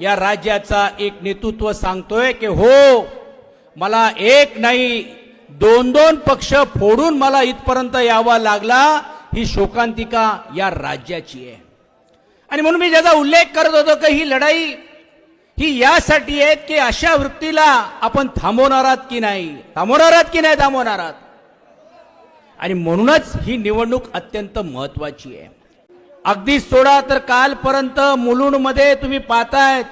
या राज्याचा एक नेतृत्व सांगतोय की हो मला एक नाही दोन दोन पक्ष फोडून मला इथपर्यंत यावा लागला ही शोकांतिका या राज्याची आहे. आणि म्हणून मी ज्याचा उल्लेख करत होतो की ही लढाई ही यासाठी आहे की अशा वृत्तीला आपण थांबवणार आहात की नाही? थांबवणार आहात की नाही थांबवणार आहात? आणि म्हणूनच ही निवडणूक अत्यंत महत्वाची आहे. अगदी सोडा तर कालपर्यंत मुलुंडमध्ये तुम्ही पाहतायत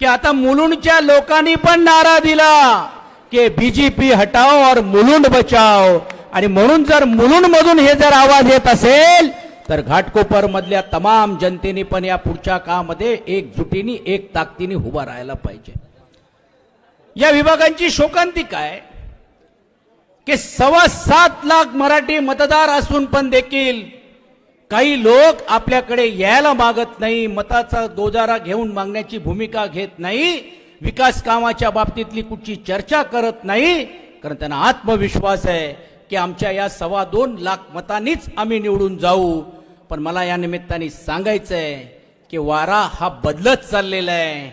की आता मुलुंडच्या लोकांनी पण नारा दिला की बीजेपी हटाओ और मुलुंड बचाओ. आणि म्हणून जर मुलुंड मधून हे जर आवाज येत असेल तर घाटकोपर मधल्या तमाम जनतेने पण या पुढच्या काळामध्ये एकजुटीने एक ताकदीने उभा राहायला पाहिजे. या विभागांची शोकांती काय? की सव्वा सात लाख मराठी मतदार असून पण देखील काही लोक आपल्याकडे यायला मागत नाही मताचा दोजारा घेऊन मागण्याची भूमिका घेत नाही विकास कामाच्या बाबतीतली कुठची चर्चा करत नाही कारण त्यांना आत्मविश्वास आहे की आमच्या या सव्वा दोन लाख मतांनीच आम्ही निवडून जाऊ. पण मला या निमित्ताने सांगायचं आहे की वारा हा बदलत चाललेला आहे.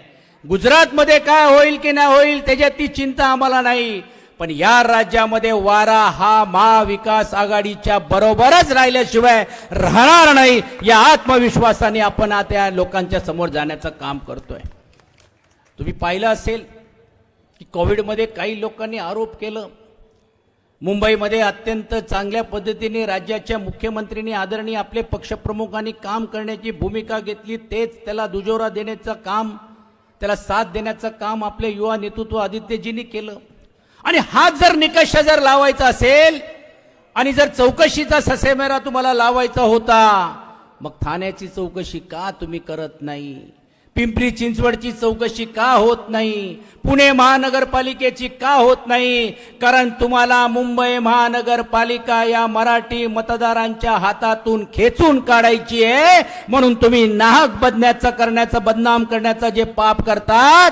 गुजरातमध्ये काय होईल की नाही होईल त्याच्यात ती चिंता आम्हाला नाही. पण या राज्यामध्ये वारा हा महाविकास आघाडीच्या बरोबरच राहिल्याशिवाय राहणार नाही. या आत्मविश्वासाने आपण आता लोकांच्या समोर जाण्याचं काम करतोय. तुम्ही पाहिलं असेल की कोविडमध्ये काही लोकांनी आरोप केलं. मुंबईमध्ये अत्यंत चांगल्या पद्धतीने राज्याच्या मुख्यमंत्र्यांनी आदरणीय आपले पक्षप्रमुखांनी काम करण्याची भूमिका घेतली. तेच त्याला दुजोरा देण्याचं काम त्याला साथ देण्याचं काम आपले युवा नेतृत्व आदित्यजींनी केलं. आणि हात जर निकष जर लावायचा असेल आणि जर चौकशीचा ससेमेरा तुम्हाला लावायचा होता मग ठाण्याची चौकशी का तुम्ही करत नाही? पिंपरी चिंचवडची चौकशी का होत नाही? पुणे महानगरपालिकेची का होत नाही? कारण तुम्हाला मुंबई महानगरपालिका या मराठी मतदारांच्या हातातून खेचून काढायची आहे म्हणून तुम्ही नाहक बदण्याचं करण्याचं बदनाम करण्याचं जे पाप करतात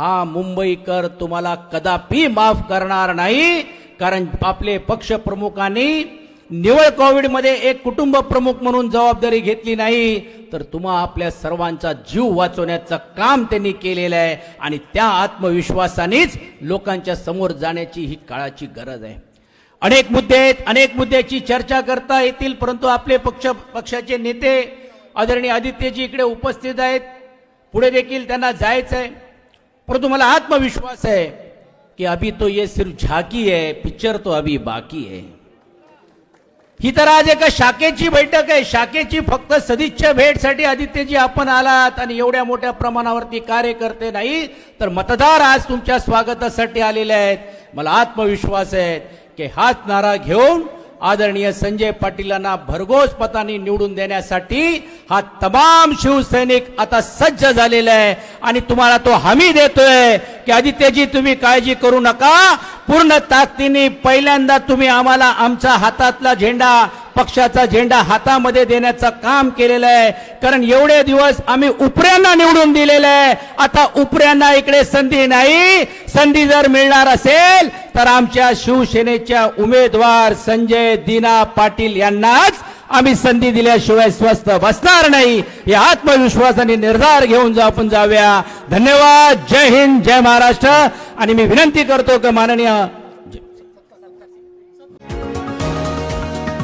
हा मुंबईकर तुम्हाला कदापि माफ करणार नाही. कारण आपले पक्ष प्रमुखांनी निवळ कोविडमध्ये एक कुटुंब प्रमुख म्हणून जबाबदारी घेतली नाही. तर तुम्हा आपल्या सर्वांचा जीव वाचवण्याचं काम त्यांनी केलेलं आहे. आणि त्या आत्मविश्वासानेच लोकांच्या समोर जाण्याची ही काळाची गरज आहे. अनेक मुद्दे आहेत. अनेक मुद्द्याची चर्चा करता येतील. परंतु आपले पक्ष पक्षाचे नेते आदरणीय आदित्यजी इकडे उपस्थित आहेत. पुढे देखील त्यांना जायचं आहे परंतु मला आत्मविश्वास है कि अभी तो ये सिर्फ झाकी है पिक्चर तो अभी बाकी है। ही तर आज एका शाखेची बैठक आहे शाखेची फक्त सदिच्छा भेटसाठी आदित्यजी आपण आलात आणि एवढ्या मोठ्या प्रमाणावरती कार्यकर्ते नाही तर मतदार आज तुमच्या स्वागतासाठी आलेले आहेत. मला आत्मविश्वास आहे की हाच नारा घेऊन आदरणीय संजय पाटीलांना भरघोस मतांनी निवडून देण्यासाठी हा तमाम शिवसैनिक आता सज्ज झालेला आहे. आणि तुम्हाला तो हमी देतोय की आदित्यजी तुम्ही काळजी करू नका. पूर्ण ताकदीने पहिल्यांदा तुम्ही आम्हाला आमचा हातातला झेंडा पक्षाचा झेंडा हातामध्ये देण्याचं काम केलेलं आहे. कारण एवढे दिवस आम्ही उपऱ्यांना निवडून दिलेलं आहे. आता उपऱ्यांना इकडे संधी नाही. संधी जर मिळणार असेल तर आमच्या शिवसेनेच्या उमेदवार संजय दिना पाटील यांनाच आम्ही संधी दिल्याशिवाय स्वस्त बसणार नाही. या आत्मविश्वासाने निर्धार घेऊन जा आपण जाऊया. धन्यवाद. जय हिंद. जय महाराष्ट्र. आणि मी विनंती करतो की माननीय